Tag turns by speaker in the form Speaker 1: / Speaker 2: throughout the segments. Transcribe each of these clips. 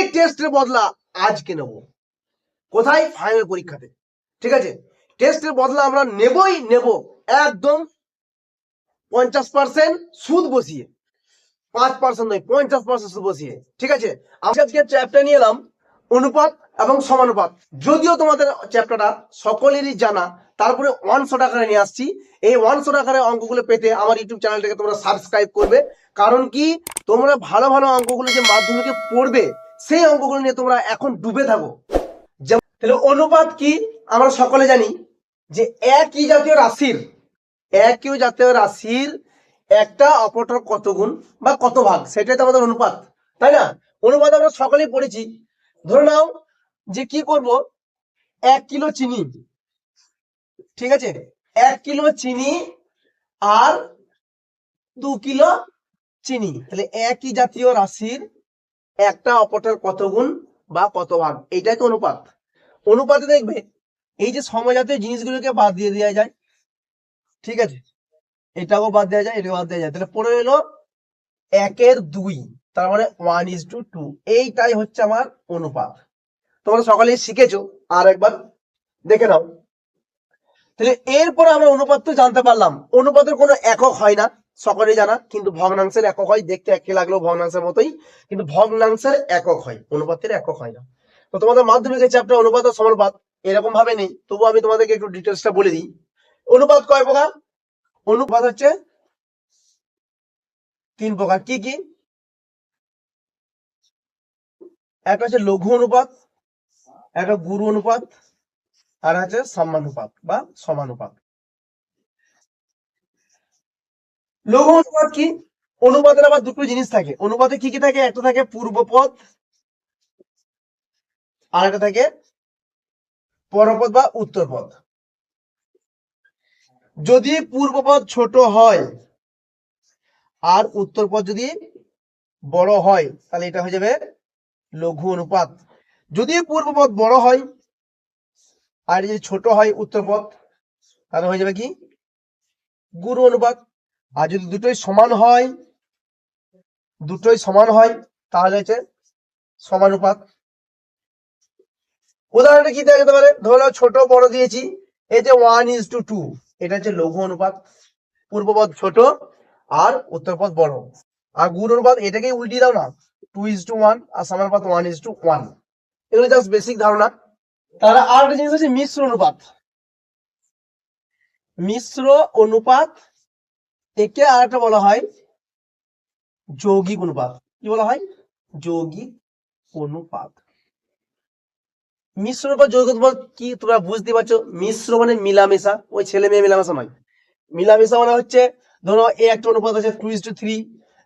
Speaker 1: সেই টেস্টের বদলা আজকে নেব। কোথায়? ফাইনাল পরীক্ষাতে। ঠিক আছে? টেস্টের বদলা আমরা নেবই নেব। একদম পঞ্চাশ পার্সেন্ট সুদ বসিয়ে। পাঁচ পার্সেন্ট নয়, পঞ্চাশ পার্সেন্ট সুদ বসিয়ে। ঠিক আছে? আজকে চ্যাপ্টার নিয়ে এলাম অনুপাত এবং সমানুপাত। যদিও তোমাদের চ্যাপ্টারটা সকলেরই জানা, তারপরে ওয়ানশো টাকায় নিয়ে আসছি। এই ওয়ানশো টাকার অঙ্কগুলো পেতে আমার ইউটিউব চ্যানেলটাকে তোমরা সাবস্ক্রাইব করবে। কারণ কি? তোমরা ভালো ভালো অঙ্কগুলো যে মাধ্যমিকে পড়বে সেই অঙ্কগুলো নিয়ে তোমরা এখন ডুবে থাকো। তাহলে অনুপাত কি? আমরা সকলে জানি যে একই জাতীয় রাশির, একই জাতীয় রাশির একটা অপরটার কত গুণ বা কত ভাগ? সেটাই তো আমাদের অনুপাত, তাই না? অনুপাত আমরা সকলেই পড়েছি। ধরে নাও যে কি করব? এক কিলো চিনি, ঠিক আছে? এক কিলো চিনি আর দু কিলো চিনি। তাহলে একই জাতীয় রাশির একটা অপরটার কত গুণ বা কত ভাগ? তো অনুপাত। অনুপাতে দেখবে, এই যে সমজাতীয় জিনিসগুলোকে বাদ দিয়ে দেওয়া যায়, ঠিক আছে? এটাও বাদ দেওয়া যায় এটাও বাদ দেওয়া যায়। তাহলে পড়ে এলো একের দুই, তার মানে ওয়ান ইজ টু টু এইটাই হচ্ছে আমার অনুপাত। তোমরা সকালে শিখেছো, আর একবার দেখে নাও। তাহলে এরপর আমরা অনুপাত তো জানতে পারলাম। অনুপাতের কোনো একক হয় না। সকলে জানা, কিন্তু ভগ্নাংশের একক হয়, দেখতে একে লাগলেও ভগ্নাংশের মতোই, কিন্তু ভগ্নাংশের একক হয়, অনুপাতের একক হয় না। তো তোমাদের মাধ্যমিকের চ্যাপ্টার অনুপাত ও সমানুপাত এরকম ভাবে নেই তবু আমি তোমাদেরকে একটু ডিটেলসটা বলে দিই। অনুপাত কয় প্রকার? অনুপাত হচ্ছে তিন প্রকার, কি কি? একটা হচ্ছে লঘু অনুপাত, একটা গুরু অনুপাত, আর হচ্ছে সমানুপাত বা সমানুপাত। লঘু অনুপাত কি? অনুপাতের আবার দুটো জিনিস থাকে। অনুপাতে কি কি থাকে? একটা থাকে পূর্বপদ, আর একটা থাকে পরপদ বা উত্তরপদ। যদি পূর্বপদ ছোট হয় আর উত্তরপদ যদি বড় হয়, তাহলে এটা হয়ে যাবে লঘু অনুপাত। যদি পূর্বপদ বড় হয় আর যদি ছোট হয় উত্তরপদ, তাহলে হয়ে যাবে কি? গুরু অনুপাত। আর যদি দুটোই সমান হয়, দুটোই সমান হয়, তাহলে হচ্ছে সমানুপাত। উদাহরণটা কি যেতে পারে? ধরো ছোট, বড় দিয়েছি। যে ওয়ান ইজ টু টু এটা হচ্ছে লঘু অনুপাত, পূর্বপদ ছোট আর উত্তরপদ বড়। আর গুণ অনুপাত, এটাকেই উল্টিয়ে দাও না। টু ইজ টু ওয়ান আর সমানুপাত ওয়ান ইজ টু ওয়ান এগুলো জাস্ট বেসিক ধারণা। তারা আর একটা জিনিস হচ্ছে মিশ্র অনুপাত। মিশ্র অনুপাত একে আর একটা বলা হয় যৌগিক অনুপাত। কি বলা হয়? যৌগিক অনুপাত। মিশ্র অনুপাত যৌগিক অনুপাত কি তোমরা বুঝতে পারছ? মিশ্র মানে মিলামেশা। ওই ছেলে মেয়ে মিলামেশা নয়। মিলামেশা মানে হচ্ছে, ধরো এ একটা অনুপাত আছে টু ইজ টু থ্রি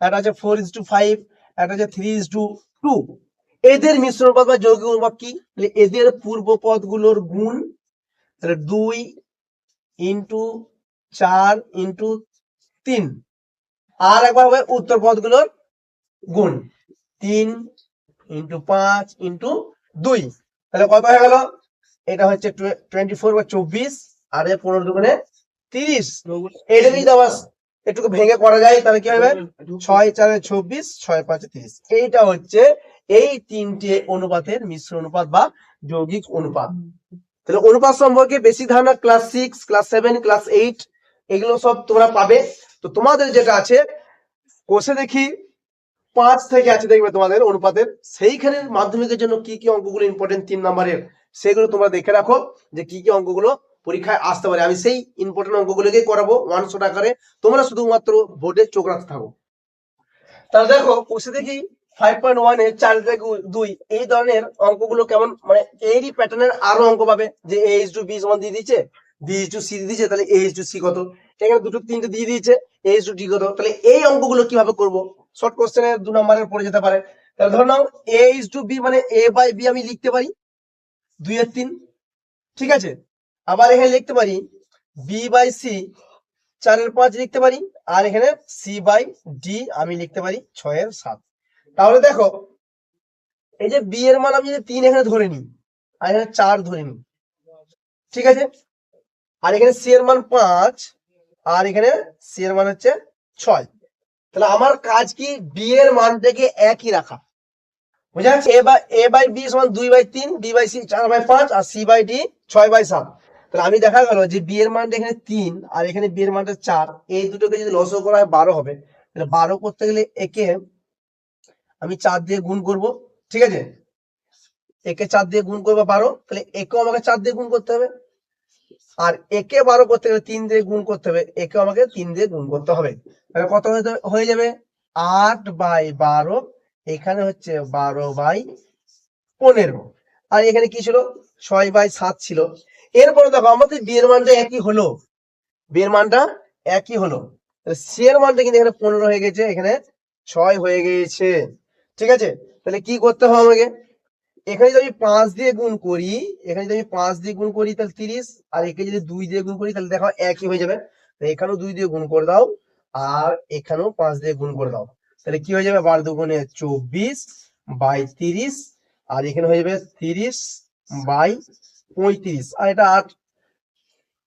Speaker 1: একটা আছে ফোর ইজ টু ফাইভ একটা আছে থ্রি ইজ টু টু এদের মিশ্র অনুপাত বা যৌগিক অনুপাত কি? এদের পূর্ব পদগুলোর গুণ, তাহলে দুই ইন্টু চার ইন্টু তিন। আর একবার হবে উত্তর পদগুলোর গুণ। তিন ইন্টু পাঁচ ইন্টু দুই। তাহলে কত হয়ে গেল? এটা হচ্ছে টোয়েন্টি ফোর বা চব্বিশ, আর এর পনেরো দুগুণে তিরিশ। এটা যদি আবার একটু ভেঙে করা যায়, তাহলে কি হবে? ছয় চারে চব্বিশ, ছয় পাঁচে তিরিশ। এইটা হচ্ছে এই তিনটে অনুপাতের মিশ্র অনুপাত বা যৌগিক অনুপাত। তাহলে অনুপাত সম্পর্কে বেশি ধারণা, class six, class seven, class eight, এগুলো সব তোমরা পাবে। তো তোমাদের যেটা আছে, কোষে দেখি, পাঁচ থেকে আছে দেখবে তোমাদের অনুপাতের। সেইখানে মাধ্যমিকের জন্য কি কি অঙ্কগুলো ইম্পর্টেন্ট তিন নম্বরের, সেগুলো তোমরা দেখে রাখো যে কি কি অঙ্কগুলো পরীক্ষায় আসতে পারে। আমি সেই ইম্পর্টেন্ট অঙ্কগুলোকেই করাবো ওয়ানশো আকারে। তোমরা শুধুমাত্র বোর্ডে চোখ রাখতে থাকো। তাহলে দেখো, কোষে দেখি ফাইভ পয়েন্ট ওয়ানের চার থেকে দুই, এই ধরনের অঙ্কগুলো কেমন মানে এরই প্যাটার্নের আরও অঙ্ক পাবে যে এ ইস টু বি সমান দিয়ে দিচ্ছে বি টু সি দিয়ে দিচ্ছে তাহলে এ ইস টু সি কত? এখানে দুটো তিনটে দিয়ে দিয়েছে। এ ইস টু ডি তাহলে এই অঙ্কগুলো কীভাবে করব? শর্ট কোশ্চেনের দু নম্বরের পড়ে যেতে পারে। তাহলে ধর নাও এ ইস টু বি মানে এ বাই বি আমি লিখতে পারি, দুই এর তিন, ঠিক আছে? আবার এখানে লিখতে পারি বি বাই সি চারের পাঁচ লিখতে পারি, আর এখানে সি বাই ডি আমি লিখতে পারি, ছয়ের সাত। তাহলে দেখো, এই যে বি এর মান আমি যদি তিন এখানে ধরে নিই, আর এখানে চার ধরে নিই, ঠিক আছে? আর এখানে সি এর মান পাঁচ আর এখানে সি এর মান হচ্ছে ছয়। তাহলে আমার কাজ কি বি এর মানটাকে একই রাখা? বুঝা A by A by B সমান দুই বাই তিন বি বাই সি চার বাই পাঁচ, আর সি বাই ডি ছয় বাই সাত। তাহলে আমি দেখা গেল যে বি এর মানটা এখানে তিন, আর এখানে বি এর মানটা চার। এই দুটোকে যদি লসও করা হয় বারো হবে। তাহলে বারো করতে গেলে একে আমি চার দিয়ে গুণ করব, ঠিক আছে? একে চার দিয়ে গুণ করব বারো, তাহলে একেও আমাকে চার দিয়ে গুণ করতে হবে। আর একে বারো করতে গেলে তিন দিয়ে গুণ করতে হবে। একে আমাকে তিন দিয়ে গুণ করতে হবে। তাহলে কত হয়ে যাবে? আট বাই বারো। এখানে হচ্ছে বারো বাই পনেরো। আর এখানে কি ছিল? ছয় বাই সাত ছিল। এরপরে দেখো, আমাদের বিয়ের মানটা একই হলো। বিয়ের মানটা একই হলো। সি এর মানটা কিন্তু এখানে পনেরো হয়ে গেছে। এখানে ছয় হয়ে গিয়েছে ঠিক আছে? তাহলে কি করতে হবে আমাকে? এখানে যদি আমি পাঁচ দিয়ে গুণ করি, এখানে যদি আমি পাঁচ দিয়ে গুণ করি তাহলে তিরিশ, আর একে যদি দুই দিয়ে গুণ করি তাহলে দেখো একই হয়ে যাবে। এখানেও দুই দিয়ে গুণ করে দাও, আর এখানেও পাঁচ দিয়ে গুণ করে দাও। তাহলে কি হয়ে যাবে? বারো দুগুণে চব্বিশ বাই তিরিশ, আর এখানে হয়ে যাবে তিরিশ বাই পঁয়ত্রিশ। আর এটা আট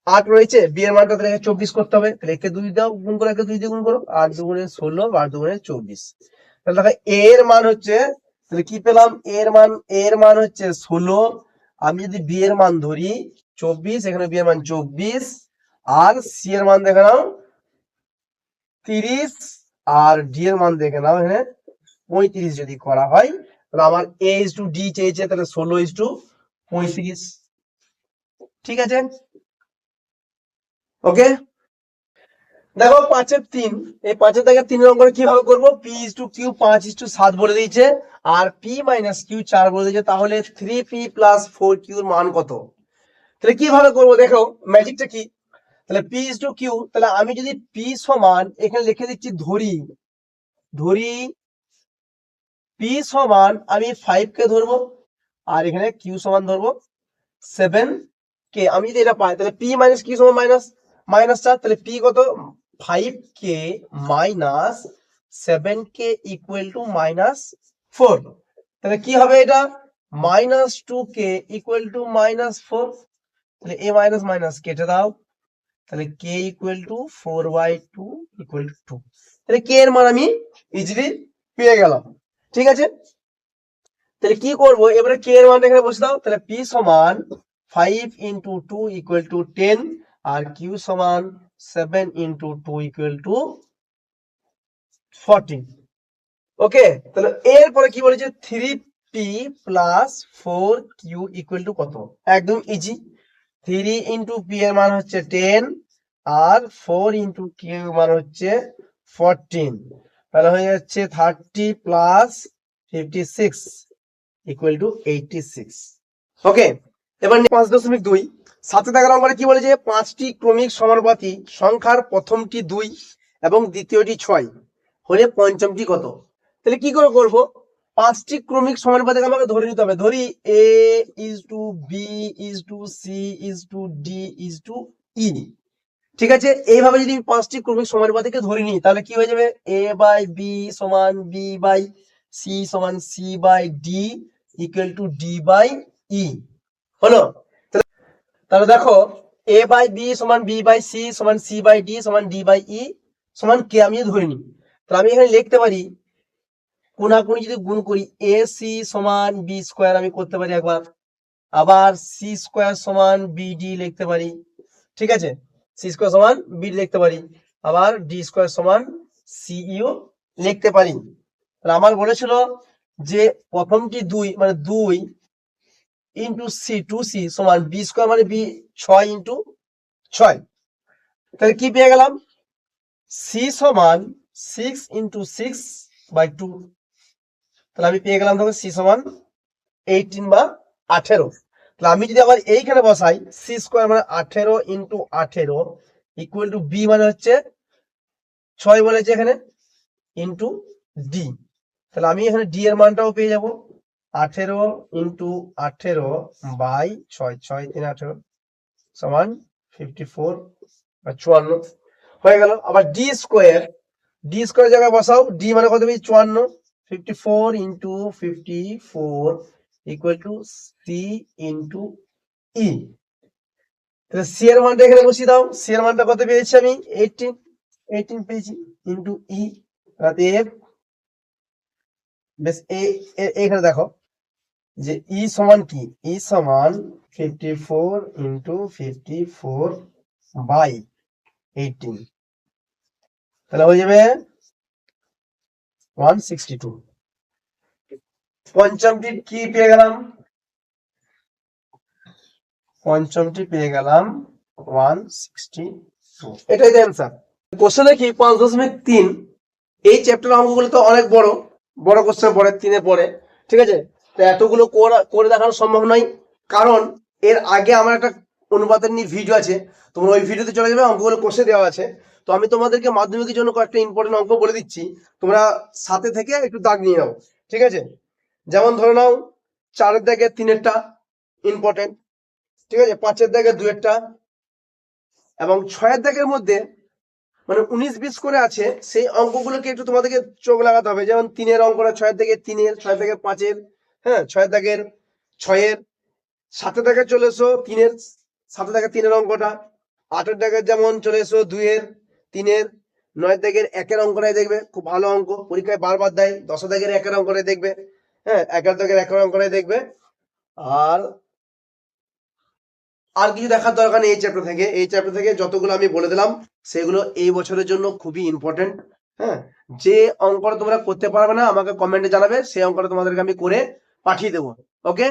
Speaker 1: আট রয়েছে বিয়ের মানটা তাহলে চব্বিশ করতে হবে। তাহলে একে দুই দাও, গুণ করো একে দুই দিয়ে গুণ করো। আট দুগুণে ষোলো আর দুগুণে চব্বিশ। তাহলে দেখো এর মান হচ্ছে তাহলে কি পেলাম? এর মান এর মান হচ্ছে ষোলো। আমি যদি বি এর মান ধরি, চব্বিশ, এখানে বি এর মান চব্বিশ, আর সি এর মান দেখে নাও, তিরিশ, আর ডি এর মান দেখে নাও, এখানে পঁয়ত্রিশ যদি করা হয়, তাহলে আমার এ ইস টু ডি চেয়েছে, তাহলে ষোলো ইস টু পঁয়ত্রিশ। ঠিক আছে? ওকে দেখো পাঁচের তিন, এই পাঁচের থেকে তিন নম্বরে কীভাবে করব? পি ইস টু কিউ পাঁচ ইস টু সাত বলে দিয়েছে। আর পি মাইনাস কিউ চার বলে দিয়েছে, তাহলে থ্রি পি প্লাস ফোর কিউর মান কত? তাহলে কীভাবে করব দেখো ম্যাজিকটা কি? তাহলে পি ইস টু কিউ তাহলে আমি যদি পি সমান, এখানে লিখে দিচ্ছি ধরি। ধরি পি সমান, আমি ফাইভ কে ধরবো, আর এখানে কিউ সমান ধরবো সেভেন কে আমি যদি এটা পাই, তাহলে পি মাইনাস কিউ সমান মাইনাস মাইনাস চার, তাহলে পি কত? Five K minus seven K equal to minus four তাহলে কি হবে এটা? Minus two K equal to minus four তাহলে এ মাইনাস মাইনাস কেটে দাও। তাহলে K equal to four by two equal to two তাহলে কে এর মান আমি ইজিলি পেয়ে গেলাম। ঠিক আছে? তাহলে কি করব? এবারে কে এর মান এখানে বসে দাও। তাহলে পি সমান five into two equal to ten R Q সমান seven into two equal to fourteen okay তাহলে এরপরে কি বলেছে? Three P plus four Q equal to কত? একদম ইজি থ্রি ইন্টু পি এর মান হচ্ছে টেন আর ফোর ইন্টু কিউ মান হচ্ছে ফোরটিন তাহলে হয়ে যাচ্ছে thirty plus fifty six equal to eighty six okay এবার পাঁচ দশমিক দুই। সাথে থাকা নম্বরে কি বলেছে? পাঁচটি ক্রমিক সমানুপাতি, সংখ্যার প্রথমটি দুই এবং দ্বিতীয়টি ছয়। হলে পঞ্চমটি কত? তাহলে কি করে করব? পাঁচটি ক্রমিক সমানুপাতিক আমাকে ধরে নিতে হবে। ধরি A is to B is to C is to D is to E ঠিক আছে? এইভাবে যদি পাঁচটি ক্রমিক সমানুপাতিকে ধরে নিই, তাহলে কি হয়ে যাবে? এ বাই বি সমান বি বাই সি সমান C by D equal to D by E হলো? তাহলে- দেখো এ বাই বি সমান বি বাই সি সমান সি বাই ডি সমান ডি বাই ই সমান কে আমি যদি ধরে নিই, তাহলে আমি এখানে লিখতে পারি, কোনাকুনি যদি গুণ করি এ সি সমান বি স্কোয়ার আমি করতে পারি একবার, আবার সি স্কোয়ার সমান বিডি লিখতে পারি, ঠিক আছে? সি স্কোয়ার সমান বিডি লিখতে পারি, আবার ডি স্কোয়ার সমান সিইও লিখতে পারি। তাহলে আমার বলেছিল যে প্রথমটি দুই মানে দুই ইন্টু সি টু সি সমান বি স্কোয়ার মানে বি ছয় ইন্টু ছয়। তাহলে কি পেয়ে গেলাম? সি সমান six into six by two তাহলে আমি পেয়ে গেলাম তখন সি সমান এইটিন বা আঠেরো। তাহলে আমি যদি আবার এইখানে বসাই সি স্কোয়ার মানে আঠেরো ইন্টু আঠেরো ইকুয়াল টু বি মানে হচ্ছে ছয় বলেছে এখানে ইন্টু ডি তাহলে আমি এখানে ডি এর মানটাও পেয়ে যাব। আঠেরো ইন্টু আঠেরো বাই ছয় ছয়, তিন, আঠেরো সমান ফিফটি ফোর বা চুয়ান্ন। হয়ে গেল। আবার ডি স্কোয়ার ডি স্কোয়ার জায়গায় বসাও। ডি মানে কত পেয়েছি চুয়ান্ন। Fifty four into fifty four equal to C into E তাহলে সি এর মানটা এখানে বসিয়ে দাও। সি এর মানটা কত পেয়েছি আমি? এইটিন এইটিন পেয়েছি ইন্টু ই অতএব বেশ এই এ- এইখানে দেখো। যে ই সমান কি? ই সমান fifty four into fifty four by eighteen তাহলে হয়ে যাবে ওয়ান সিক্সটি টু পঞ্চমটি কি পেয়ে গেলাম? পঞ্চমটি পেয়ে গেলাম ওয়ান সিক্সটি টু এটাই অ্যান্সার কোশ্চেন দেখি, পাঁচ দশমিক তিন। এই চ্যাপ্টার অঙ্কগুলো তো অনেক বড়। বড় কোশ্চেন পড়ে, তিনে পড়ে। ঠিক আছে? এতগুলো করা- দেখানো সম্ভব নয়। কারণ এর আগে আমার একটা অনুপাতের নিয়ে ভিডিও আছে। তোমরা ওই ভিডিওতে চলে যাবে, অঙ্কগুলো কষে দেওয়া আছে। তো আমি তোমাদেরকে মাধ্যমিকের জন্য কয়েকটা ইম্পর্টেন্ট অঙ্ক বলে দিচ্ছি। তোমরা সাথে থেকে একটু দাগ নিয়ে নাও, ঠিক আছে? যেমন ধরে নাও, চারের দাগে তিনেরটা ইম্পর্টেন্ট ঠিক আছে? পাঁচের দাগে দুয়েরটা এবং ছয়ের দাগের মধ্যে মানে উনিশ বিশ করে আছে, সেই অঙ্কগুলোকে একটু তোমাদেরকে চোখ লাগাতে হবে। যেমন তিনের অঙ্কটা ছয়ের দাগে তিনের, ছয়ের দাগে পাঁচের হ্যাঁ ছয় দাগের ছয়ের সাথে দাগে চলে এসো, তিনের সাথে দাগে তিনের অঙ্কটা। আটের দাগের যেমন চলে এসো, দুইয়ের, তিনের নয় দাগের একের অঙ্কটাই দেখবে, খুব ভালো অঙ্ক। পরীক্ষায় বারবার দেয় দশ দাগের একের অঙ্কটাই দেখবে হ্যাঁ একের দাগের একের অঙ্কটাই দেখবে। আর আর কিছু দেখার দরকার নেই এই চ্যাপ্টার থেকে। এই চ্যাপ্টার থেকে যতগুলো আমি বলে দিলাম, সেগুলো এই বছরের জন্য খুবই ইম্পর্টেন্ট হ্যাঁ। যে অঙ্কটা তোমরা করতে পারবে না, আমাকে কমেন্টে জানাবে, সেই অঙ্কটা তোমাদেরকে আমি করে পাঠিয়ে দেবো ওকে